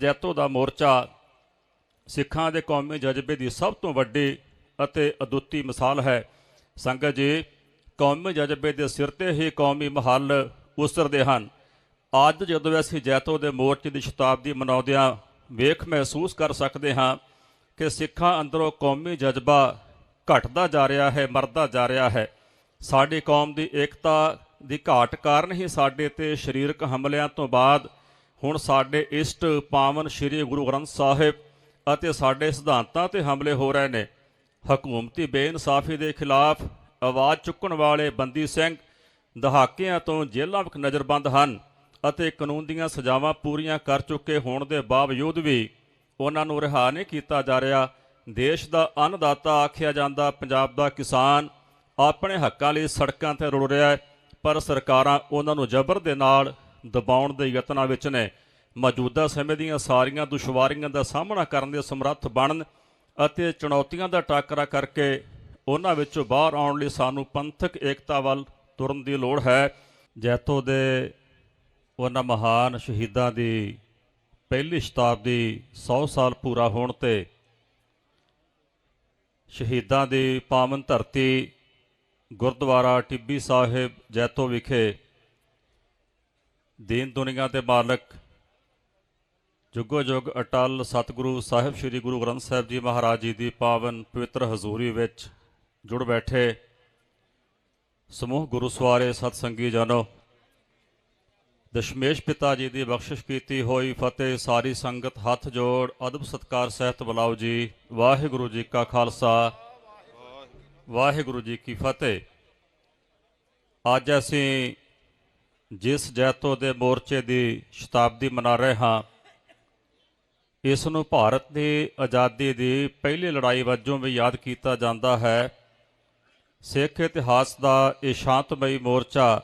ਜੈਤੋ ਦਾ ਮੋਰਚਾ ਸਿੱਖਾਂ ਦੇ ਕੌਮੀ ਜਜ਼ਬੇ ਦੀ ਸਭ ਤੋਂ ਵੱਡੀ ਅਤੇ ਅਦੁੱਤੀ ਮਿਸਾਲ ਹੈ। ਸੰਗਤ ਜੀ, ਕੌਮੀ ਜਜ਼ਬੇ ਦੇ ਸਿਰ ਤੇ ਹੀ ਕੌਮੀ ਮਹੱਲ ਉਸਰਦੇ ਹਨ। ਅੱਜ ਜਦੋਂ ਅਸੀਂ ਜੈਤੋ ਦੇ ਮੋਰਚੇ ਦੀ ਸ਼ਤਾਬਦੀ ਮਨਾਉਂਦਿਆਂ ਵੇਖ ਮਹਿਸੂਸ ਕਰ ਸਕਦੇ ਹਾਂ ਕਿ ਸਿੱਖਾਂ ਅੰਦਰੋਂ ਕੌਮੀ ਜਜ਼ਬਾ ਘਟਦਾ ਜਾ ਰਿਹਾ ਹੈ, ਮਰਦਾ ਜਾ ਰਿਹਾ ਹੈ। ਸਾਡੀ ਕੌਮ ਦੀ ਏਕਤਾ ਦੀ ਘਾਟ ਕਾਰਨ ਹੀ ਸਾਡੇ ਤੇ ਸਰੀਰਕ ਹਮਲਿਆਂ ਤੋਂ ਬਾਅਦ ਹੁਣ ਸਾਡੇ ਇਸ਼ਟ ਪਾਵਨ ਸ੍ਰੀ ਗੁਰੂ ਗ੍ਰੰਥ ਸਾਹਿਬ ਅਤੇ ਸਾਡੇ ਸਿਧਾਂਤਾਂ ਤੇ ਹਮਲੇ ਹੋ ਰਹੇ ਨੇ। ਹਕੂਮਤੀ ਬੇਇਨਸਾਫੀ ਦੇ ਖਿਲਾਫ ਆਵਾਜ਼ ਚੁੱਕਣ ਵਾਲੇ ਬੰਦੀ ਸਿੰਘ ਦਹਾਕਿਆਂ ਤੋਂ ਜੇਲ੍ਹਾਂ ਵਿੱਚ ਨਜ਼ਰਬੰਦ ਹਨ ਅਤੇ ਕਾਨੂੰਨ ਦੀਆਂ ਸਜ਼ਾਵਾਂ ਪੂਰੀਆਂ ਕਰ ਚੁੱਕੇ ਹੋਣ ਦੇ ਬਾਵਜੂਦ ਵੀ ਉਹਨਾਂ ਨੂੰ ਰਿਹਾ ਨਹੀਂ ਕੀਤਾ ਜਾ ਰਿਹਾ। ਦੇਸ਼ ਦਾ ਅੰਨਦਾਤਾ ਆਖਿਆ ਜਾਂਦਾ, ਪੰਜਾਬ ਦਾ ਕਿਸਾਨ ਆਪਣੇ ਹੱਕਾਂ ਲਈ ਸੜਕਾਂ ਤੇ ਰੁਲ ਰਿਹਾ ਹੈ, ਪਰ ਸਰਕਾਰਾਂ ਉਹਨਾਂ ਨੂੰ ਜ਼ਬਰ ਦੇ ਨਾਲ ਦਬਾਉਣ ਦੇ ਯਤਨਾਂ ਵਿੱਚ ਨੇ। ਮੌਜੂਦਾ ਸਮੇਂ ਦੀਆਂ ਸਾਰੀਆਂ ਦੁਸ਼ਵਾਰੀਆਂ ਦਾ ਸਾਹਮਣਾ ਕਰਨ ਦੇ ਸਮਰੱਥ ਬਣਨ ਅਤੇ ਚੁਣੌਤੀਆਂ ਦਾ ਟਾਕਰਾ ਕਰਕੇ ਉਹਨਾਂ ਵਿੱਚੋਂ ਬਾਹਰ ਆਉਣ ਲਈ ਸਾਨੂੰ ਪੰਥਕ ਏਕਤਾ ਵੱਲ ਤੁਰਨ ਦੀ ਲੋੜ ਹੈ। ਜੈਤੋ ਦੇ ਉਹਨਾਂ ਮਹਾਨ ਸ਼ਹੀਦਾਂ ਦੀ ਪਹਿਲੀ ਸ਼ਤਾਬਦੀ 100 ਸਾਲ ਪੂਰਾ ਹੋਣ ਤੇ ਸ਼ਹੀਦਾਂ ਦੀ ਪਾਵਨ ਧਰਤੀ ਗੁਰਦੁਆਰਾ ਟਿੱਬੀ ਸਾਹਿਬ ਜੈਤੋ ਵਿਖੇ ਦੀਨ ਦੁਨੀਆ ਦੇ ਮਾਲਕ ਜੁਗੋ ਜੁਗ ਅਟਲ ਸਤਿਗੁਰੂ ਸਾਹਿਬ ਸ੍ਰੀ ਗੁਰੂ ਗ੍ਰੰਥ ਸਾਹਿਬ ਜੀ ਮਹਾਰਾਜ ਜੀ ਦੀ ਪਾਵਨ ਪਵਿੱਤਰ ਹਜ਼ੂਰੀ ਵਿੱਚ ਜੁੜ ਬੈਠੇ। ਸਮੂਹ ਗੁਰੂ ਸਵਾਰੇ ਸਤ ਸੰਗੀ ਜਨੋ, ਦਸ਼ਮੇਸ਼ ਪਿਤਾ ਜੀ ਦੀ ਬਖਸ਼ਿਸ਼ ਕੀਤੀ ਹੋਈ ਫਤਿਹ, ਸਾਰੀ ਸੰਗਤ ਹੱਥ ਜੋੜ, ਅਦਬ ਸਤਕਾਰ ਸਹਿਤ ਬੁਲਾਓ ਜੀ। ਵਾਹਿਗੁਰੂ ਜੀ ਕਾ ਖਾਲਸਾ। ਵਾਹਿਗੁਰੂ ਜੀ ਕੀ ਫਤਿਹ। ਅੱਜ ਅਸੀਂ ਜਿਸ ਜੈਤੋ ਦੇ ਮੋਰਚੇ ਦੀ ਸ਼ਤਾਬਦੀ ਮਨਾ ਰਹੇ ਹਾਂ, ਇਸ ਨੂੰ ਭਾਰਤ ਦੀ ਆਜ਼ਾਦੀ ਦੀ ਪਹਿਲੀ ਲੜਾਈ ਵਜੋਂ ਵੀ ਯਾਦ ਕੀਤਾ ਜਾਂਦਾ ਹੈ। ਸਿੱਖ ਇਤਿਹਾਸ ਦਾ ਇਹ ਸ਼ਾਂਤਮਈ ਮੋਰਚਾ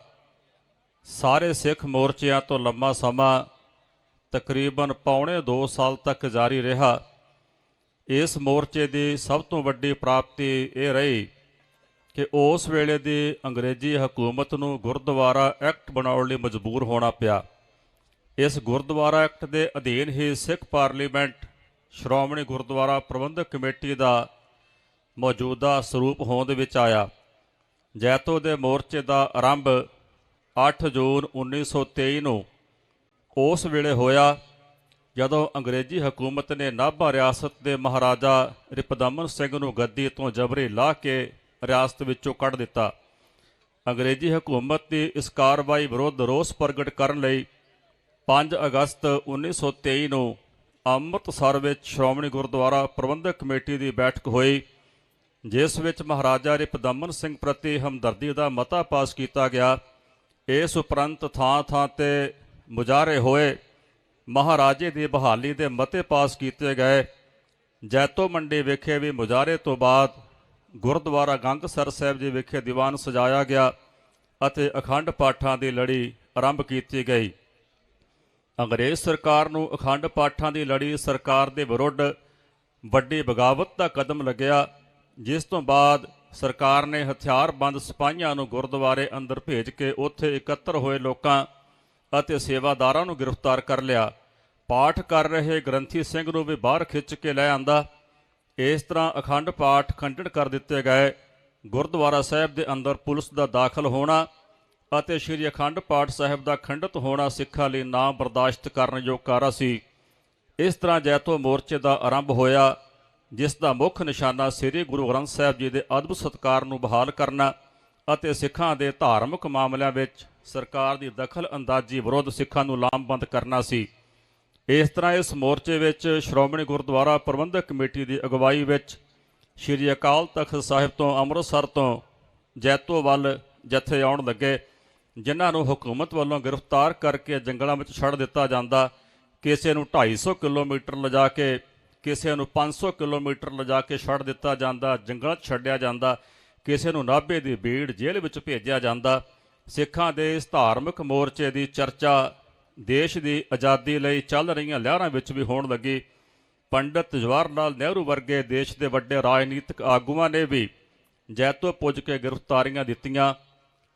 ਸਾਰੇ ਸਿੱਖ ਮੋਰਚਿਆਂ ਤੋਂ ਲੰਮਾ ਸਮਾਂ ਤਕਰੀਬਨ ਪੌਣੇ 2 ਸਾਲ ਤੱਕ ਜਾਰੀ ਰਿਹਾ। ਇਸ ਮੋਰਚੇ ਦੀ ਸਭ ਤੋਂ ਵੱਡੀ ਪ੍ਰਾਪਤੀ ਇਹ ਰਹੀ ਕਿ ਉਸ ਵੇਲੇ ਦੀ ਅੰਗਰੇਜ਼ੀ ਹਕੂਮਤ ਨੂੰ ਗੁਰਦੁਆਰਾ ਐਕਟ ਬਣਾਉਣ ਲਈ ਮਜਬੂਰ ਹੋਣਾ ਪਿਆ। ਇਸ ਗੁਰਦੁਆਰਾ ਐਕਟ ਦੇ ਅਧੀਨ ਹੀ ਸਿੱਖ ਪਾਰਲੀਮੈਂਟ ਸ਼੍ਰੋਮਣੀ ਗੁਰਦੁਆਰਾ ਪ੍ਰਬੰਧਕ ਕਮੇਟੀ ਦਾ ਮੌਜੂਦਾ ਸਰੂਪ ਹੋਂਦ ਵਿੱਚ ਆਇਆ। ਜੈਤੋ ਦੇ ਮੋਰਚੇ ਦਾ ਆਰੰਭ 8 ਜੂਨ 1923 ਨੂੰ ਉਸ ਵੇਲੇ ਹੋਇਆ, ਜਦੋਂ ਅੰਗਰੇਜ਼ੀ ਹਕੂਮਤ ਨੇ ਨਾਭਾ ਰਿਆਸਤ ਦੇ ਮਹਾਰਾਜਾ ਰਿਪਦਮਨ ਸਿੰਘ ਨੂੰ ਗੱਦੀ ਤੋਂ ਜਬਰੀ ਲਾਹ ਕੇ ਰਿਆਸਤ ਵਿੱਚੋਂ ਕੱਢ ਦਿੱਤਾ। ਅੰਗਰੇਜ਼ੀ ਹਕੂਮਤ ਦੀ ਇਸ ਕਾਰਵਾਈ ਵਿਰੁੱਧ ਰੋਸ ਪ੍ਰਗਟ ਕਰਨ ਲਈ 5 ਅਗਸਤ 1923 ਨੂੰ ਅੰਮ੍ਰਿਤਸਰ ਵਿੱਚ ਸ਼੍ਰੋਮਣੀ ਗੁਰਦੁਆਰਾ ਪ੍ਰਬੰਧਕ ਕਮੇਟੀ ਦੀ ਬੈਠਕ ਹੋਈ, ਜਿਸ ਵਿੱਚ ਮਹਾਰਾਜਾ ਰਿਪਦਮਨ ਸਿੰਘ ਪ੍ਰਤੀ ਹਮਦਰਦੀ ਦਾ ਮਤਾ ਪਾਸ ਕੀਤਾ ਗਿਆ। ਇਸ ਉਪਰੰਤ ਥਾਂ-ਥਾਂ ਤੇ ਮੁਜ਼ਾਹਰੇ ਹੋਏ ਮਹਾਰਾਜੇ ਦੀ ਬਹਾਲੀ ਦੇ ਮਤੇ ਪਾਸ ਕੀਤੇ ਗਏ। ਜੈਤੋ ਮੰਡੀ ਵਿਖੇ ਵੀ ਮੁਜ਼ਾਹਰੇ ਤੋਂ ਬਾਅਦ ਗੁਰਦੁਆਰਾ ਗੰਗਸਰ ਸਾਹਿਬ ਜੀ ਵਿਖੇ ਦੀਵਾਨ ਸਜਾਇਆ ਗਿਆ ਅਤੇ ਅਖੰਡ ਪਾਠਾਂ ਦੀ ਲੜੀ ਆਰੰਭ ਕੀਤੀ ਗਈ। ਅੰਗਰੇਜ਼ ਸਰਕਾਰ ਨੂੰ ਅਖੰਡ ਪਾਠਾਂ ਦੀ ਲੜੀ ਸਰਕਾਰ ਦੇ ਵਿਰੁੱਧ ਵੱਡੀ ਬਗਾਵਤ ਦਾ ਕਦਮ ਲੱਗਿਆ, ਜਿਸ ਤੋਂ ਬਾਅਦ ਸਰਕਾਰ ਨੇ ਹਥਿਆਰਬੰਦ ਸਿਪਾਹੀਆਂ ਨੂੰ ਗੁਰਦੁਆਰੇ ਅੰਦਰ ਭੇਜ ਕੇ ਉੱਥੇ ਇਕੱਤਰ ਹੋਏ ਲੋਕਾਂ ਅਤੇ ਸੇਵਾਦਾਰਾਂ ਨੂੰ ਗ੍ਰਿਫਤਾਰ ਕਰ ਲਿਆ। ਪਾਠ ਕਰ ਰਹੇ ਗ੍ਰੰਥੀ ਸਿੰਘ ਨੂੰ ਵੀ ਬਾਹਰ ਖਿੱਚ ਕੇ ਲੈ ਆਂਦਾ। ਇਸ ਤਰ੍ਹਾਂ ਅਖੰਡ ਪਾਠ ਖੰਡਨ ਕਰ ਦਿੱਤੇ ਗਏ। ਗੁਰਦੁਆਰਾ ਸਾਹਿਬ ਦੇ ਅੰਦਰ ਪੁਲਿਸ ਦਾ ਦਾਖਲ ਹੋਣਾ ਅਤੇ ਸ੍ਰੀ ਅਖੰਡ ਪਾਠ ਸਾਹਿਬ ਦਾ ਖੰਡਿਤ ਹੋਣਾ ਸਿੱਖਾਂ ਲਈ ਨਾ ਬਰਦਾਸ਼ਤ ਕਰਨ ਯੋਗ ਕਾਰਾ ਸੀ। ਇਸ ਤਰ੍ਹਾਂ ਜੈਤੋ ਮੋਰਚੇ ਦਾ ਆਰੰਭ ਹੋਇਆ, ਜਿਸ ਦਾ ਮੁੱਖ ਨਿਸ਼ਾਨਾ ਸ੍ਰੀ ਗੁਰੂ ਗ੍ਰੰਥ ਸਾਹਿਬ ਜੀ ਦੇ ਅਦਬ ਸਤਕਾਰ ਨੂੰ ਬਹਾਲ ਕਰਨਾ ਅਤੇ ਸਿੱਖਾਂ ਦੇ ਧਾਰਮਿਕ ਮਾਮਲਿਆਂ ਵਿੱਚ ਸਰਕਾਰ ਦੀ ਦਖਲ ਅੰਦਾਜ਼ੀ ਵਿਰੁੱਧ ਸਿੱਖਾਂ ਨੂੰ ਲਾਮਬੰਦ ਕਰਨਾ ਸੀ। ਇਸ ਤਰ੍ਹਾਂ ਇਸ ਮੋਰਚੇ ਵਿੱਚ ਸ਼੍ਰੋਮਣੀ ਗੁਰਦੁਆਰਾ ਪ੍ਰਬੰਧਕ ਕਮੇਟੀ ਦੀ ਅਗਵਾਈ ਵਿੱਚ ਸ੍ਰੀ ਅਕਾਲ ਤਖਤ ਸਾਹਿਬ ਤੋਂ ਅੰਮ੍ਰਿਤਸਰ ਤੋਂ ਜੈਤੋ ਵੱਲ ਜਥੇ ਆਉਣ ਲੱਗੇ, ਜਿਨ੍ਹਾਂ ਨੂੰ ਹਕੂਮਤ ਵੱਲੋਂ ਗ੍ਰਿਫਤਾਰ ਕਰਕੇ ਜੰਗਲਾਂ ਵਿੱਚ ਛੱਡ ਦਿੱਤਾ ਜਾਂਦਾ। ਕਿਸੇ ਨੂੰ 250 ਕਿਲੋਮੀਟਰ ਲਿਜਾ ਕੇ, ਕਿਸੇ ਨੂੰ 500 ਕਿਲੋਮੀਟਰ ਲਿਜਾ ਕੇ ਛੱਡ ਦਿੱਤਾ ਜਾਂਦਾ, ਜੰਗਲਾਂ 'ਚ ਛੱਡਿਆ ਜਾਂਦਾ। ਕਿਸੇ ਨੂੰ ਨਾਭੇ ਦੀ ਬੀੜ ਜੇਲ੍ਹ ਵਿੱਚ ਭੇਜਿਆ ਜਾਂਦਾ। ਸਿੱਖਾਂ ਦੇ ਇਸ ਧਾਰਮਿਕ ਮੋਰਚੇ ਦੀ ਚਰਚਾ ਦੇਸ਼ ਦੀ ਆਜ਼ਾਦੀ ਲਈ ਚੱਲ ਰਹੀਆਂ ਲਹਿਰਾਂ ਵਿੱਚ ਵੀ ਹੋਣ ਲੱਗੀ। ਪੰਡਤ ਜਵਾਹਰ ਲਾਲ ਨਹਿਰੂ ਵਰਗੇ ਦੇਸ਼ ਦੇ ਵੱਡੇ ਰਾਜਨੀਤਿਕ ਆਗੂਆਂ ਨੇ ਵੀ ਜੈਤੋ ਪੁੱਜ ਕੇ ਗ੍ਰਿਫਤਾਰੀਆਂ ਦਿੱਤੀਆਂ।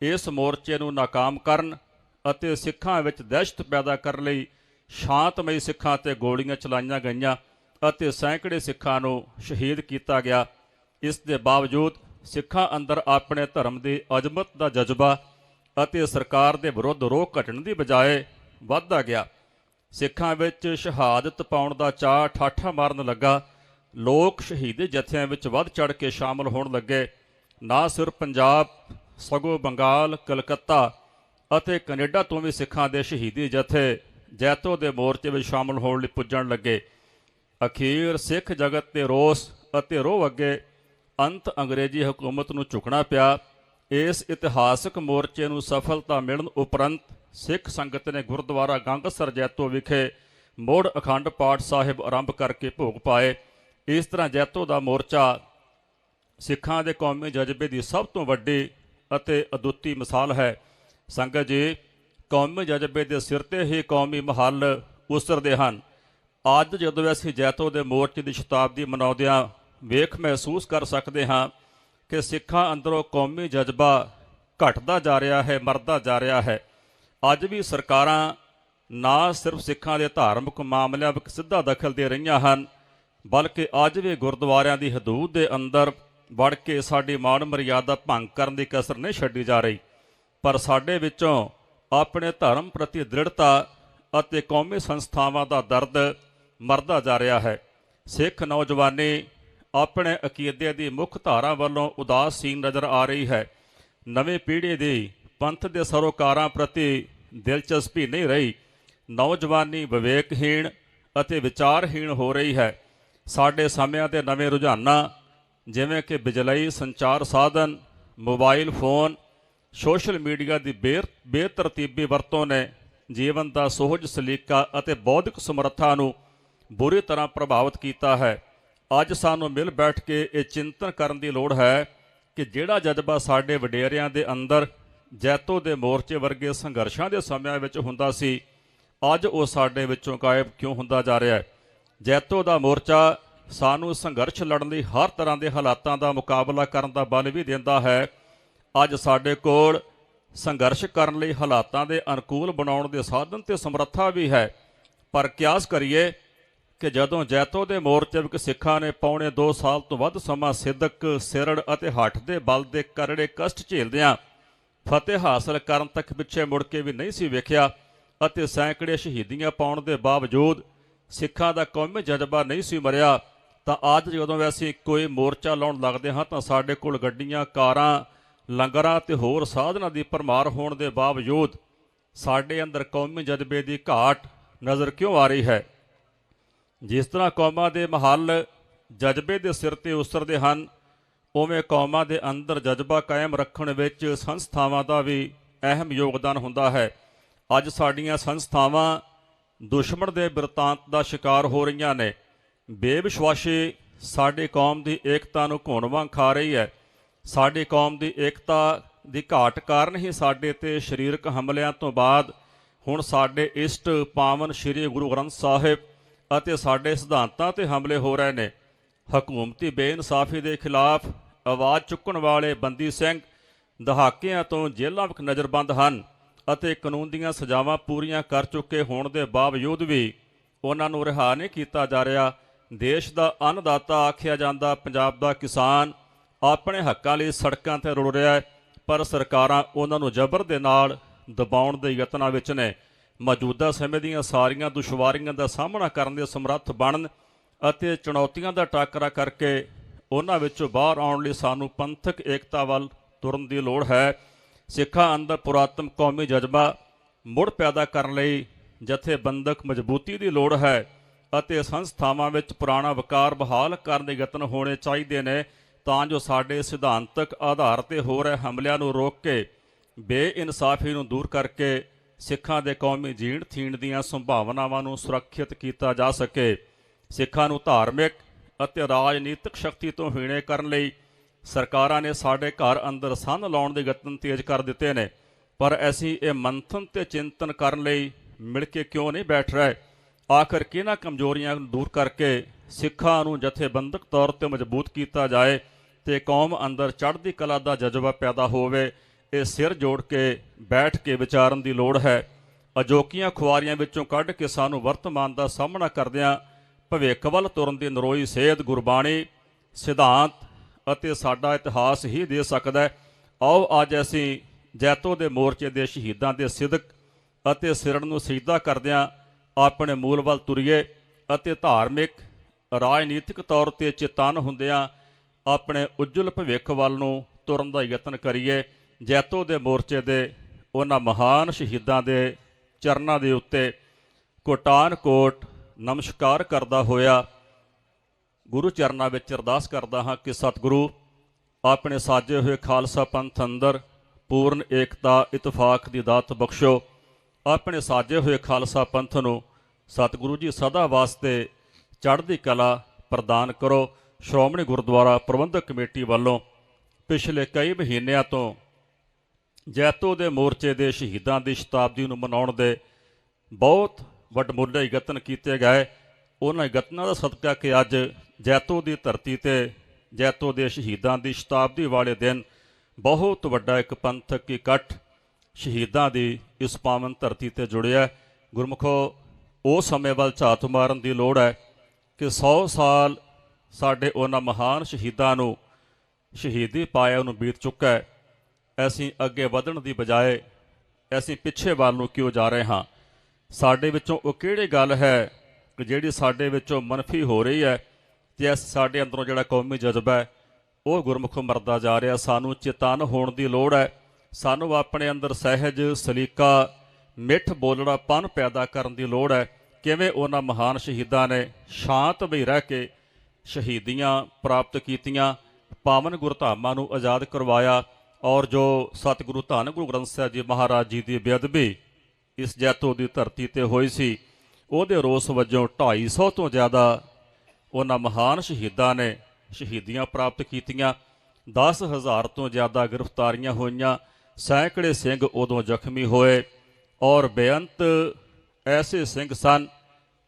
ਇਸ ਮੋਰਚੇ ਨੂੰ ਨਾਕਾਮ ਕਰਨ ਅਤੇ ਸਿੱਖਾਂ ਵਿੱਚ ਦਹਿਸ਼ਤ ਪੈਦਾ ਕਰਨ ਲਈ ਸ਼ਾਂਤਮਈ ਸਿੱਖਾਂ ਤੇ ਗੋਲੀਆਂ ਚਲਾਈਆਂ ਗਈਆਂ ਅਤੇ ਸੈਂਕੜੇ ਸਿੱਖਾਂ ਨੂੰ ਸ਼ਹੀਦ ਕੀਤਾ ਗਿਆ। ਇਸ ਦੇ ਬਾਵਜੂਦ ਸਿੱਖਾਂ ਅੰਦਰ ਆਪਣੇ ਧਰਮ ਦੀ ਅਜ਼ਮਤ ਦਾ ਜਜ਼ਬਾ ਅਤੇ ਸਰਕਾਰ ਦੇ ਵਿਰੁੱਧ ਰੋਹ ਘਟਣ ਦੀ ਬਜਾਏ ਵੱਧਦਾ ਗਿਆ। ਸਿੱਖਾਂ ਵਿੱਚ ਸ਼ਹਾਦਤ ਪਾਉਣ ਦਾ ਚਾਅ ਠਾਠਾ ਮਾਰਨ ਲੱਗਾ। ਲੋਕ ਸ਼ਹੀਦੀ ਜਥਿਆਂ ਵਿੱਚ ਵੱਧ ਚੜ ਕੇ ਸ਼ਾਮਲ ਹੋਣ ਲੱਗੇ। ਨਾ ਸਿਰਫ ਪੰਜਾਬ, ਸਗੋਂ ਬੰਗਾਲ, ਕਲਕੱਤਾ ਅਤੇ ਕੈਨੇਡਾ ਤੋਂ ਵੀ ਸਿੱਖਾਂ ਦੇ ਸ਼ਹੀਦੀ ਜਥੇ ਜੈਤੋ ਦੇ ਮੋਰਚੇ ਵਿੱਚ ਸ਼ਾਮਲ ਹੋਣ ਲਈ ਪੁੱਜਣ ਲੱਗੇ। ਅਖੀਰ ਸਿੱਖ ਜਗਤ 'ਤੇ ਰੋਸ ਅਤੇ ਰੋਹ ਅੱਗੇ ਅੰਤ ਅੰਗਰੇਜ਼ੀ ਹਕੂਮਤ ਨੂੰ ਝੁਕਣਾ ਪਿਆ। ਇਸ ਇਤਿਹਾਸਕ ਮੋਰਚੇ ਨੂੰ ਸਫਲਤਾ ਮਿਲਣ ਉਪਰੰਤ ਸਿੱਖ ਸੰਗਤ ਨੇ ਗੁਰਦੁਆਰਾ ਗੰਗਸਰ ਜੈਤੋ ਵਿਖੇ ਮੋੜ ਅਖੰਡ ਪਾਠ ਸਾਹਿਬ ਆਰੰਭ ਕਰਕੇ ਭੋਗ ਪਾਏ। ਇਸ ਤਰ੍ਹਾਂ ਜੈਤੋ ਦਾ ਮੋਰਚਾ ਸਿੱਖਾਂ ਦੇ ਕੌਮੀ ਜਜ਼ਬੇ ਦੀ ਸਭ ਤੋਂ ਵੱਡੀ ਅਤੇ ਅਦੁੱਤੀ ਮਿਸਾਲ ਹੈ। ਸੰਗਤ ਜੀ, ਕੌਮੀ ਜਜ਼ਬੇ ਦੇ ਸਿਰ ਤੇ ਹੀ ਕੌਮੀ ਮਹੱਲ ਉਸਰਦੇ ਹਨ। ਅੱਜ ਜਦੋਂ ਅਸੀਂ ਜੈਤੋ ਦੇ ਮੋਰਚੇ ਦੀ ਸ਼ਤਾਬਦੀ ਮਨਾਉਂਦਿਆਂ ਵੇਖ ਮਹਿਸੂਸ ਕਰ ਸਕਦੇ ਹਾਂ ਕਿ ਸਿੱਖਾਂ ਅੰਦਰੋਂ ਕੌਮੀ ਜਜ਼ਬਾ ਘਟਦਾ ਜਾ ਰਿਹਾ ਹੈ, ਮਰਦਾ ਜਾ ਰਿਹਾ ਹੈ। ਅੱਜ ਵੀ ਸਰਕਾਰਾਂ ਨਾ ਸਿਰਫ ਸਿੱਖਾਂ ਦੇ ਧਾਰਮਿਕ ਮਾਮਲਿਆਂ ਵਿੱਚ ਸਿੱਧਾ ਦਖਲ ਦੇ ਰਹੀਆਂ ਹਨ, ਬਲਕਿ ਅੱਜ ਵੀ ਗੁਰਦੁਆਰਿਆਂ ਦੀ ਹਦੂਦ ਦੇ ਅੰਦਰ ਵੜ ਕੇ ਸਾਡੀ ਮਾਣ ਮਰਿਆਦਾ ਭੰਗ ਕਰਨ ਦੀ ਕਸਰ ਨਹੀਂ ਛੱਡੀ ਜਾ ਰਹੀ। ਪਰ ਸਾਡੇ ਵਿੱਚੋਂ ਆਪਣੇ ਧਰਮ ਪ੍ਰਤੀ ਦ੍ਰਿੜਤਾ ਅਤੇ ਕੌਮੀ ਸੰਸਥਾਵਾਂ ਦਾ ਦਰਦ ਮਰਦਾ ਜਾ ਰਿਹਾ ਹੈ। ਸਿੱਖ ਨੌਜਵਾਨੀ ਆਪਣੇ ਅਕੀਦੇ ਦੀ ਮੁੱਖ ਧਾਰਾ ਵੱਲੋਂ ਉਦਾਸੀਨ ਨਜ਼ਰ ਆ ਰਹੀ ਹੈ। ਨਵੀਂ ਪੀੜ੍ਹੀ ਦੀ ਪੰਥ ਦੇ ਸਰੋਕਾਰਾਂ ਪ੍ਰਤੀ ਦਿਲਚਸਪੀ ਨਹੀਂ ਰਹੀ। ਨੌਜਵਾਨੀ ਵਿਵੇਕਹੀਣ ਅਤੇ ਵਿਚਾਰਹੀਣ ਹੋ ਰਹੀ ਹੈ। ਸਾਡੇ ਸਮਿਆਂ ਦੇ ਨਵੇਂ ਰੁਝਾਨਾਂ, ਜਿਵੇਂ ਕਿ ਬਿਜਲਈ ਸੰਚਾਰ ਸਾਧਨ, ਮੋਬਾਈਲ ਫੋਨ, ਸੋਸ਼ਲ ਮੀਡੀਆ ਦੀ ਬੇਰ, ਬੇਤਰਤੀਬੀ ਵਰਤੋਂ ਨੇ ਜੀਵਨ ਦਾ ਸੋਹਜ ਸਲੀਕਾ ਅਤੇ ਬੌਧਿਕ ਸਮਰੱਥਾ ਨੂੰ ਬੁਰੀ ਤਰ੍ਹਾਂ ਪ੍ਰਭਾਵਿਤ ਕੀਤਾ ਹੈ। ਅੱਜ ਸਾਨੂੰ ਮਿਲ ਬੈਠ ਕੇ ਇਹ ਚਿੰਤਨ ਕਰਨ ਦੀ ਲੋੜ ਹੈ ਕਿ ਜਿਹੜਾ ਜਜ਼ਬਾ ਸਾਡੇ ਵਡੇਰਿਆਂ ਦੇ ਅੰਦਰ ਜੈਤੋ ਦੇ ਮੋਰਚੇ ਵਰਗੇ ਸੰਘਰਸ਼ਾਂ ਦੇ ਸਮਿਆਂ ਵਿੱਚ ਹੁੰਦਾ ਸੀ। ਅੱਜ ਉਹ ਸਾਡੇ ਵਿੱਚੋਂ ਗਾਇਬ ਕਿਉਂ ਹੁੰਦਾ ਜਾ ਰਿਹਾ ਹੈ? ਜੈਤੋ ਦਾ ਮੋਰਚਾ ਸਾਨੂੰ ਸੰਘਰਸ਼ ਲੜਨ ਲਈ ਹਰ ਤਰ੍ਹਾਂ ਦੇ ਹਾਲਾਤਾਂ ਦਾ ਮੁਕਾਬਲਾ ਕਰਨ ਦਾ ਬਲ ਵੀ ਦਿੰਦਾ ਹੈ। ਅੱਜ ਸਾਡੇ ਕੋਲ ਸੰਘਰਸ਼ ਕਰਨ ਲਈ ਹਾਲਾਤਾਂ ਦੇ ਅਨੁਕੂਲ ਬਣਾਉਣ ਦੇ ਸਾਧਨ ਤੇ ਸਮਰੱਥਾ ਵੀ ਹੈ। ਪਰ ਕਿਆਸ ਕਰੀਏ ਕਿ ਜਦੋਂ ਜੈਤੋ ਦੇ ਮੋਰਚੇ ਵਿੱਚ ਸਿੱਖਾਂ ਨੇ ਪੌਣੇ 2 ਸਾਲ ਤੋਂ ਵੱਧ ਸਮਾਂ ਸਿੱਧਕ, ਸਿਰੜ ਅਤੇ ਹੱਠ ਦੇ ਬਲ ਦੇ ਕਰੜੇ ਕਸ਼ਟ ਝੇਲਦਿਆਂ ਫਤਿਹ ਹਾਸਲ ਕਰਨ ਤੱਕ ਪਿੱਛੇ ਮੁੜ ਕੇ ਵੀ ਨਹੀਂ ਸੀ ਵੇਖਿਆ ਅਤੇ ਸੈਂਕੜੇ ਸ਼ਹੀਦੀਆਂ ਪਾਉਣ ਦੇ ਬਾਵਜੂਦ ਸਿੱਖਾਂ ਦਾ ਕੌਮੀ ਜਜ਼ਬਾ ਨਹੀਂ ਸੀ ਮਰਿਆ, ਤਾਂ ਅੱਜ ਜਦੋਂ ਵੀ ਅਸੀਂ ਕੋਈ ਮੋਰਚਾ ਲਾਉਣ ਲੱਗਦੇ ਹਾਂ ਤਾਂ ਸਾਡੇ ਕੋਲ ਗੱਡੀਆਂ, ਕਾਰਾਂ, ਲੰਗਰਾਂ ਤੇ ਹੋਰ ਸਾਧਨਾਂ ਦੀ ਪਰਮਾਰ ਹੋਣ ਦੇ ਬਾਵਜੂਦ ਸਾਡੇ ਅੰਦਰ ਕੌਮੀ ਜਜ਼ਬੇ ਦੀ ਘਾਟ ਨਜ਼ਰ ਕਿਉਂ ਆ ਰਹੀ ਹੈ? ਜਿਸ ਤਰ੍ਹਾਂ ਕੌਮਾਂ ਦੇ ਮਹੱਲ ਜਜ਼ਬੇ ਦੇ ਸਿਰ ਤੇ ਉਸਰਦੇ ਹਨ ਉਵੇਂ ਕੌਮਾਂ ਦੇ ਅੰਦਰ ਜਜ਼ਬਾ ਕਾਇਮ ਰੱਖਣ ਵਿੱਚ ਸੰਸਥਾਵਾਂ ਦਾ ਵੀ ਅਹਿਮ ਯੋਗਦਾਨ ਹੁੰਦਾ ਹੈ। ਅੱਜ ਸਾਡੀਆਂ ਸੰਸਥਾਵਾਂ ਦੁਸ਼ਮਣ ਦੇ ਬਿਰਤਾਂਤ ਦਾ ਸ਼ਿਕਾਰ ਹੋ ਰਹੀਆਂ ਨੇ। ਬੇਵਿਸ਼ਵਾਸੀ ਸਾਡੀ ਕੌਮ ਦੀ ਏਕਤਾ ਨੂੰ ਘੁਣ ਵਾਂਗ ਖਾ ਰਹੀ ਹੈ। ਸਾਡੀ ਕੌਮ ਦੀ ਏਕਤਾ ਦੀ ਘਾਟ ਕਾਰਨ ਹੀ ਸਾਡੇ ਤੇ ਸਰੀਰਕ ਹਮਲਿਆਂ ਤੋਂ ਬਾਅਦ ਹੁਣ ਸਾਡੇ ਇਸ਼ਟ ਪਾਵਨ ਸ੍ਰੀ ਗੁਰੂ ਗ੍ਰੰਥ ਸਾਹਿਬ ਅਤੇ ਸਾਡੇ ਸਿਧਾਂਤਾਂ ਤੇ ਹਮਲੇ ਹੋ ਰਹੇ ਨੇ। ਹਕੂਮਤੀ ਬੇਇਨਸਾਫੀ ਦੇ ਖਿਲਾਫ ਆਵਾਜ਼ ਚੁੱਕਣ ਵਾਲੇ ਬੰਦੀ ਸਿੰਘ ਦਹਾਕਿਆਂ ਤੋਂ ਜੇਲ੍ਹਾਂ ਵਿੱਚ ਨਜ਼ਰਬੰਦ ਹਨ ਅਤੇ ਕਾਨੂੰਨ ਦੀਆਂ ਸਜ਼ਾਵਾਂ ਪੂਰੀਆਂ ਕਰ ਚੁੱਕੇ ਹੋਣ ਦੇ ਬਾਵਜੂਦ ਵੀ ਉਹਨਾਂ ਨੂੰ ਰਿਹਾ ਨਹੀਂ ਕੀਤਾ ਜਾ ਰਿਹਾ। ਦੇਸ਼ ਦਾ ਅੰਨਦਾਤਾ ਆਖਿਆ ਜਾਂਦਾ, ਪੰਜਾਬ ਦਾ ਕਿਸਾਨ ਆਪਣੇ ਹੱਕਾਂ ਲਈ ਸੜਕਾਂ ਤੇ ਰੁਲ ਰਿਹਾ ਹੈ, ਪਰ ਸਰਕਾਰਾਂ ਉਹਨਾਂ ਨੂੰ ਜ਼ਬਰ ਦੇ ਨਾਲ ਦਬਾਉਣ ਦੇ ਯਤਨਾਂ ਵਿੱਚ ਨੇ। ਮੌਜੂਦਾ ਸਮੇਂ ਦੀਆਂ ਸਾਰੀਆਂ ਦੁਸ਼ਵਾਰੀਆਂ ਦਾ ਸਾਹਮਣਾ ਕਰਨ ਦੇ ਸਮਰੱਥ ਬਣਨ ਅਤੇ ਚੁਣੌਤੀਆਂ ਦਾ ਟਾਕਰਾ ਕਰਕੇ ਉਹਨਾਂ ਵਿੱਚੋਂ ਬਾਹਰ ਆਉਣ ਲਈ ਸਾਨੂੰ ਪੰਥਕ ਏਕਤਾ ਵੱਲ ਤੁਰਨ ਦੀ ਲੋੜ ਹੈ। ਸਿੱਖਾਂ ਅੰਦਰ ਪੁਰਾਤਨ ਕੌਮੀ ਜਜ਼ਬਾ ਮੁੜ ਪੈਦਾ ਕਰਨ ਲਈ ਜਥੇਬੰਦਕ ਮਜ਼ਬੂਤੀ ਦੀ ਲੋੜ ਹੈ ਅਤੇ ਸੰਸਥਾਵਾਂ ਵਿੱਚ ਪੁਰਾਣਾ ਵਕਾਰ ਬਹਾਲ ਕਰਨ ਦੇ ਯਤਨ ਹੋਣੇ ਚਾਹੀਦੇ ਨੇ, ਤਾਂ ਜੋ ਸਾਡੇ ਸਿਧਾਂਤਕ ਆਧਾਰ ਤੇ ਹੋ ਰਹੇ ਹਮਲਿਆਂ ਨੂੰ ਰੋਕ ਕੇ, ਬੇਇਨਸਾਫੀ ਨੂੰ ਦੂਰ ਕਰਕੇ ਸਿੱਖਾਂ ਦੇ ਕੌਮੀ ਜੀਣ ਥੀਣ ਦੀਆਂ ਸੰਭਾਵਨਾਵਾਂ ਨੂੰ ਸੁਰੱਖਿਅਤ ਕੀਤਾ ਜਾ ਸਕੇ। ਸਿੱਖਾਂ ਨੂੰ ਧਾਰਮਿਕ ਅਤੇ ਰਾਜਨੀਤਿਕ ਸ਼ਕਤੀ ਤੋਂ ਹੀਣੇ ਕਰਨ ਲਈ ਸਰਕਾਰਾਂ ਨੇ ਸਾਡੇ ਘਰ ਅੰਦਰ ਸੰਨ ਲਾਉਣ ਦੇ ਯਤਨ ਤੇਜ਼ ਕਰ ਦਿੱਤੇ ਨੇ। ਪਰ ਅਸੀਂ ਇਹ ਮੰਥਨ ਤੇ ਚਿੰਤਨ ਕਰਨ ਲਈ ਮਿਲ ਕੇ ਕਿਉਂ ਨਹੀਂ ਬੈਠ ਰਹੇ? ਆਖਰ ਕਿਹਨਾਂ ਕਮਜ਼ੋਰੀਆਂ ਨੂੰ ਦੂਰ ਕਰਕੇ ਸਿੱਖਾਂ ਨੂੰ ਜਥੇਬੰਦਕ ਤੌਰ ਤੇ ਮਜ਼ਬੂਤ ਕੀਤਾ ਜਾਏ ਤੇ ਕੌਮ ਅੰਦਰ ਚੜ੍ਹਦੀ ਕਲਾ ਦਾ ਜਜ਼ਬਾ ਪੈਦਾ ਹੋਵੇ, ਇਹ ਸਿਰ ਜੋੜ ਕੇ ਬੈਠ ਕੇ ਵਿਚਾਰਨ ਦੀ ਲੋੜ ਹੈ। ਅਜੋਕੀਆਂ ਖੁਆਰੀਆਂ ਵਿੱਚੋਂ ਕੱਢ ਕੇ ਸਾਨੂੰ ਵਰਤਮਾਨ ਦਾ ਸਾਹਮਣਾ ਕਰਦਿਆਂ ਭਵਿੱਖ ਵੱਲ ਤੁਰਨ ਦੀ ਨਰੋਈ ਸੇਧ ਗੁਰਬਾਣੀ, ਸਿਧਾਂਤ ਅਤੇ ਸਾਡਾ ਇਤਿਹਾਸ ਹੀ ਦੇ ਸਕਦਾ ਹੈ। ਆਓ ਅੱਜ ਅਸੀਂ ਜੈਤੋ ਦੇ ਮੋਰਚੇ ਦੇ ਸ਼ਹੀਦਾਂ ਦੇ ਸਿਦਕ ਅਤੇ ਸਿਰਣ ਨੂੰ ਸਿਜਦਾ ਕਰਦਿਆਂ ਆਪਣੇ ਮੂਲ ਵੱਲ ਤੁਰੀਏ ਅਤੇ ਧਾਰਮਿਕ, ਰਾਜਨੀਤਿਕ ਤੌਰ ਤੇ ਚੇਤਨ ਹੁੰਦਿਆਂ ਆਪਣੇ ਉਜਵਲ ਭਵਿੱਖ ਵੱਲ ਨੂੰ ਤੁਰਨ ਦਾ ਯਤਨ ਕਰੀਏ। ਜੈਤੋ ਦੇ ਮੋਰਚੇ ਦੇ ਉਹਨਾਂ ਮਹਾਨ ਸ਼ਹੀਦਾਂ ਦੇ ਚਰਨਾਂ ਦੇ ਉੱਤੇ ਕੋਟਾਨ ਕੋਟ ਨਮਸਕਾਰ ਕਰਦਾ ਹੋਇਆ ਗੁਰੂ ਚਰਨਾਂ ਵਿੱਚ ਅਰਦਾਸ ਕਰਦਾ ਹਾਂ ਕਿ ਸਤਿਗੁਰੂ ਆਪਣੇ ਸਾਜੇ ਹੋਏ ਖਾਲਸਾ ਪੰਥ ਅੰਦਰ ਪੂਰਨ ਏਕਤਾ, ਇਤਫਾਕ ਦੀ ਦਾਤ ਬਖਸ਼ੋ। ਆਪਣੇ ਸਾਜੇ ਹੋਏ ਖਾਲਸਾ ਪੰਥ ਨੂੰ ਸਤਿਗੁਰੂ ਜੀ ਸਦਾ ਵਾਸਤੇ ਚੜ੍ਹਦੀ ਕਲਾ ਪ੍ਰਦਾਨ ਕਰੋ। ਸ਼੍ਰੋਮਣੀ ਗੁਰਦੁਆਰਾ ਪ੍ਰਬੰਧਕ ਕਮੇਟੀ ਵੱਲੋਂ ਪਿਛਲੇ ਕਈ ਮਹੀਨਿਆਂ ਤੋਂ ਜੈਤੋ ਦੇ ਮੋਰਚੇ ਦੇ ਸ਼ਹੀਦਾਂ ਦੀ ਸ਼ਤਾਬਦੀ ਨੂੰ ਮਨਾਉਣ ਦੇ ਬਹੁਤ ਵੱਡਮੁੱਲੇ ਯਤਨ ਕੀਤੇ ਗਏ। ਉਹਨਾਂ ਯਤਨਾਂ ਦਾ ਸਦਕਾ ਕਿ ਅੱਜ ਜੈਤੋ ਦੀ ਧਰਤੀ ਤੇ, ਜੈਤੋ ਦੇ ਸ਼ਹੀਦਾਂ ਦੀ ਸ਼ਤਾਬਦੀ ਵਾਲੇ ਦਿਨ ਬਹੁਤ ਵੱਡਾ ਇੱਕ ਪੰਥਕ ਇਕੱਠ ਸ਼ਹੀਦਾਂ ਦੀ ਇਸ ਪਾਵਨ ਧਰਤੀ ਤੇ ਜੁੜਿਆ ਹੈ। ਗੁਰਮੁਖੋ ਉਸ ਸਮੇਂ ਵੱਲ ਝਾਤ ਮਾਰਨ ਦੀ ਲੋੜ ਹੈ ਕਿ 100 ਸਾਲ ਸਾਡੇ ਉਹਨਾਂ ਮਹਾਨ ਸ਼ਹੀਦਾਂ ਨੂੰ ਸ਼ਹੀਦੀ ਪਾਇਆ ਉਹਨੂੰ ਬੀਤ ਚੁੱਕਾ ਹੈ। ਅਸੀਂ ਅੱਗੇ ਵਧਣ ਦੀ ਬਜਾਏ ਅਸੀਂ ਪਿੱਛੇ ਵੱਲ ਨੂੰ ਕਿਉਂ ਜਾ ਰਹੇ ਹਾਂ? ਸਾਡੇ ਵਿੱਚੋਂ ਉਹ ਕਿਹੜੀ ਗੱਲ ਹੈ ਕਿ ਜਿਹੜੀ ਸਾਡੇ ਵਿੱਚੋਂ ਮਨਫੀ ਹੋ ਰਹੀ ਹੈ ਤੇ ਇਸ ਸਾਡੇ ਅੰਦਰੋਂ ਜਿਹੜਾ ਕੌਮੀ ਜਜ਼ਬਾ ਹੈ, ਉਹ ਗੁਰਮੁਖ ਮਰਦਾ ਜਾ ਰਿਹਾ। ਸਾਨੂੰ ਚੇਤਨ ਹੋਣ ਦੀ ਲੋੜ ਹੈ। ਸਾਨੂੰ ਆਪਣੇ ਅੰਦਰ ਸਹਿਜ, ਸਲੀਕਾ, ਮਿੱਠ ਬੋਲਣਾ ਪਨ ਪੈਦਾ ਕਰਨ ਦੀ ਲੋੜ ਹੈ। ਕਿਵੇਂ ਉਹਨਾਂ ਮਹਾਨ ਸ਼ਹੀਦਾਂ ਨੇ ਸ਼ਾਂਤ ਵੀ ਰਹਿ ਕੇ ਸ਼ਹੀਦੀਆਂ ਪ੍ਰਾਪਤ ਕੀਤੀਆਂ, ਪਾਵਨ ਗੁਰਧਾਮਾਂ ਨੂੰ ਆਜ਼ਾਦ ਕਰਵਾਇਆ ਔਰ ਜੋ ਸਤਿਗੁਰੂ ਧੰਨ ਗੁਰੂ ਗ੍ਰੰਥ ਸਾਹਿਬ ਜੀ ਮਹਾਰਾਜ ਜੀ ਦੀ ਬੇਅਦਬੀ ਇਸ ਜੈਤੋ ਦੀ ਧਰਤੀ ਤੇ ਹੋਈ ਸੀ। ਉਹਦੇ ਰੋਸ ਵਜੋਂ 250 ਤੋਂ ਜ਼ਿਆਦਾ ਉਹਨਾਂ ਮਹਾਨ ਸ਼ਹੀਦਾਂ ਨੇ ਸ਼ਹੀਦੀਆਂ ਪ੍ਰਾਪਤ ਕੀਤੀਆਂ। 10000 ਤੋਂ ਜ਼ਿਆਦਾ ਗ੍ਰਿਫਤਾਰੀਆਂ ਹੋਈਆਂ। ਸੈਂਕੜੇ ਸਿੰਘ ਉਦੋਂ ਜ਼ਖਮੀ ਹੋਏ ਔਰ ਬੇਅੰਤ ਐਸੇ ਸਿੰਘ ਸਨ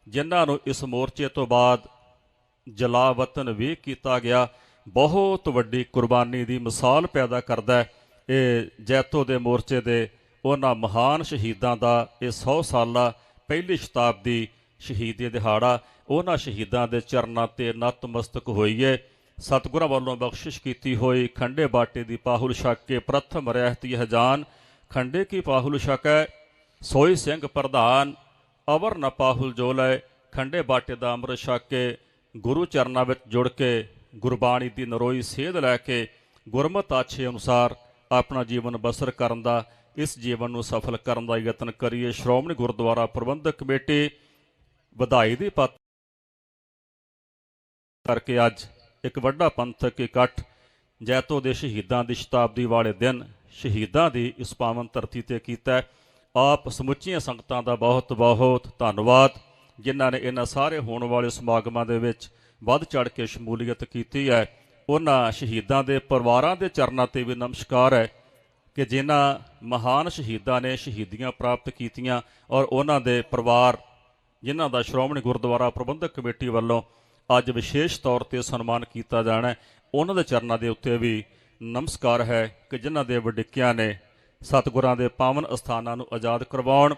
ਜਿਨ੍ਹਾਂ ਨੂੰ ਇਸ ਮੋਰਚੇ ਤੋਂ ਬਾਅਦ ਜਲਾ ਵਤਨ ਵੀ ਕੀਤਾ ਗਿਆ। ਬਹੁਤ ਵੱਡੀ ਕੁਰਬਾਨੀ ਦੀ ਮਿਸਾਲ ਪੈਦਾ ਕਰਦਾ ਇਹ ਜੈਤੋ ਦੇ ਮੋਰਚੇ ਦੇ ਉਹਨਾਂ ਮਹਾਨ ਸ਼ਹੀਦਾਂ ਦਾ ਇਹ 100 ਸਾਲਾ ਪਹਿਲੀ ਸ਼ਤਾਬਦੀ ਸ਼ਹੀਦੀ ਦਿਹਾੜਾ ਉਹਨਾਂ ਸ਼ਹੀਦਾਂ ਦੇ ਚਰਨਾਂ ਤੇ ਨਤਮਸਤਕ ਹੋਈਏ ਸਤਿਗੁਰਾਂ ਵੱਲੋਂ ਬਖਸ਼ਿਸ਼ ਕੀਤੀ ਹੋਈ ਖੰਡੇ ਬਾਟੇ ਦੀ ਪਾਹੁਲ ਛਕ ਕੇ ਪ੍ਰਥਮ ਰਹਿਤੀ ਹਜਾਨ ਖੰਡੇ ਕੀ ਪਾਹੁਲ ਛਕੈ ਸੋਈ ਸਿੰਘ ਪ੍ਰਧਾਨ, ਅਵਰ ਨ ਪਾਹੁਲ ਜੋ ਲੈ। ਖੰਡੇ ਬਾਟੇ ਦਾ ਅੰਮ੍ਰਿਤ ਛਕ ਕੇ ਗੁਰੂ ਚਰਨਾਂ ਵਿੱਚ ਜੁੜ ਕੇ ਗੁਰਬਾਣੀ ਦੀ ਨਰੋਈ ਸੇਧ ਲੈ ਕੇ ਗੁਰਮਤ ਆਛੇ ਅਨੁਸਾਰ ਆਪਣਾ ਜੀਵਨ ਬਸਰ ਕਰਨ ਦਾ ਇਸ ਜੀਵਨ ਨੂੰ ਸਫਲ ਕਰਨ ਦਾ ਯਤਨ ਕਰੀਏ। ਸ਼੍ਰੋਮਣੀ ਗੁਰਦੁਆਰਾ ਪ੍ਰਬੰਧਕ ਕਮੇਟੀ ਵਧਾਈ ਦੀ ਪੱਤ ਕਰਕੇ ਅੱਜ ਇੱਕ ਵੱਡਾ ਪੰਥਕ ਇਕੱਠ ਜੈਤੋ ਦੇ ਸ਼ਹੀਦਾਂ ਦੀ ਸ਼ਤਾਬਦੀ ਵਾਲੇ ਦਿਨ ਸ਼ਹੀਦਾਂ ਦੀ ਇਸ ਪਾਵਨ ਧਰਤੀ ਤੇ ਕੀਤਾ ਆਪ ਸਮੁੱਚੀਆਂ ਸੰਗਤਾਂ ਦਾ ਬਹੁਤ ਬਹੁਤ ਧੰਨਵਾਦ, ਜਿਨ੍ਹਾਂ ਨੇ ਇਹਨਾਂ ਸਾਰੇ ਹੋਣ ਵਾਲੇ ਸਮਾਗਮਾਂ ਦੇ ਵਿੱਚ ਵੱਧ ਚੜ ਕੇ ਸ਼ਮੂਲੀਅਤ ਕੀਤੀ ਹੈ। ਉਹਨਾਂ ਸ਼ਹੀਦਾਂ ਦੇ ਪਰਿਵਾਰਾਂ ਦੇ ਚਰਨਾਂ ਤੇ ਵੀ ਨਮਸਕਾਰ ਹੈ। ਕਿ ਜਿਨ੍ਹਾਂ ਮਹਾਨ ਸ਼ਹੀਦਾਂ ਨੇ ਸ਼ਹੀਦੀਆਂ ਪ੍ਰਾਪਤ ਕੀਤੀਆਂ ਔਰ ਉਹਨਾਂ ਦੇ ਪਰਿਵਾਰ, ਜਿਨ੍ਹਾਂ ਦਾ ਸ਼੍ਰੋਮਣੀ ਗੁਰਦੁਆਰਾ ਪ੍ਰਬੰਧਕ ਕਮੇਟੀ ਵੱਲੋਂ ਅੱਜ ਵਿਸ਼ੇਸ਼ ਤੌਰ ਤੇ ਸਨਮਾਨ ਕੀਤਾ ਜਾਣਾ ਉਹਨਾਂ ਦੇ ਚਰਨਾਂ ਦੇ ਉੱਤੇ ਵੀ ਨਮਸਕਾਰ ਹੈ ਕਿ ਜਿਨ੍ਹਾਂ ਦੇ ਵਡਿੱਕਿਆਂ ਨੇ ਸਤਿਗੁਰਾਂ ਦੇ ਪਾਵਨ ਅਸਥਾਨਾਂ ਨੂੰ ਆਜ਼ਾਦ ਕਰਵਾਉਣ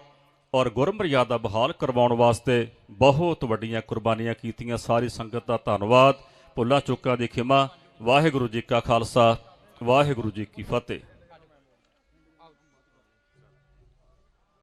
ਔਰ ਗੁਰਮਰਿਆਦਾ ਬਹਾਲ ਕਰਵਾਉਣ ਵਾਸਤੇ ਬਹੁਤ ਵੱਡੀਆਂ ਕੁਰਬਾਨੀਆਂ ਕੀਤੀਆਂ। ਸਾਰੀ ਸੰਗਤ ਦਾ ਧੰਨਵਾਦ। ਭੁੱਲਾਂ ਚੁੱਕਾਂ ਦੀ ਖਿਮਾ। ਵਾਹਿਗੁਰੂ ਜੀ ਕਾ ਖਾਲਸਾ। ਵਾਹਿਗੁਰੂ ਜੀ ਕੀ ਫਤਿਹ।